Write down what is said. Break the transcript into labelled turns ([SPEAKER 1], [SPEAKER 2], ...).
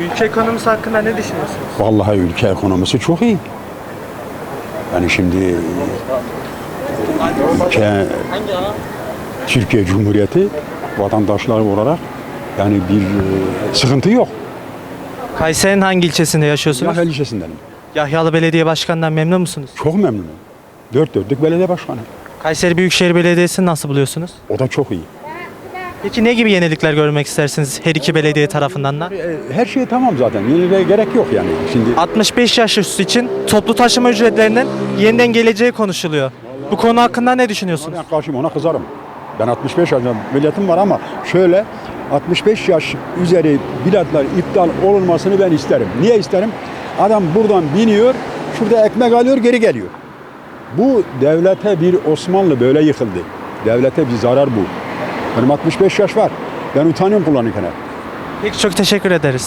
[SPEAKER 1] Ülke ekonomisi hakkında ne düşünüyorsunuz?
[SPEAKER 2] Vallahi ülke ekonomisi çok iyi. Yani şimdi ülke Türkiye Cumhuriyeti vatandaşları olarak yani bir e, sıkıntı yok.
[SPEAKER 1] Kayseri'nin hangi ilçesinde yaşıyorsunuz?
[SPEAKER 2] Yahya Lisesi'ndenim.
[SPEAKER 1] Yahyalı Belediye Başkanı'ndan memnun musunuz?
[SPEAKER 2] Çok memnunum. Dört dörtlük belediye başkanı.
[SPEAKER 1] Kayseri Büyükşehir Belediyesi'ni nasıl buluyorsunuz?
[SPEAKER 2] O da çok iyi.
[SPEAKER 1] Peki ne gibi yenilikler görmek istersiniz her iki belediye tarafından da?
[SPEAKER 2] E, Her şey tamam zaten. Yeniliğe gerek yok yani. Şimdi
[SPEAKER 1] 65 yaş üstü için toplu taşıma ücretlerinin yeniden geleceği konuşuluyor. Bu konu hakkında ne düşünüyorsunuz?
[SPEAKER 2] ben karşıyım ona kızarım. Ben 65 yaşında milletim var ama şöyle 65 yaş üzeri biletler iptal olunmasını ben isterim. Niye isterim? Adam buradan biniyor, şurada ekmek alıyor, geri geliyor. Bu devlete bir Osmanlı böyle yıkıldı. Devlete bir zarar bu. Benim 65 yaş var. Ben utanıyorum kullanırken.
[SPEAKER 1] Peki çok teşekkür ederiz.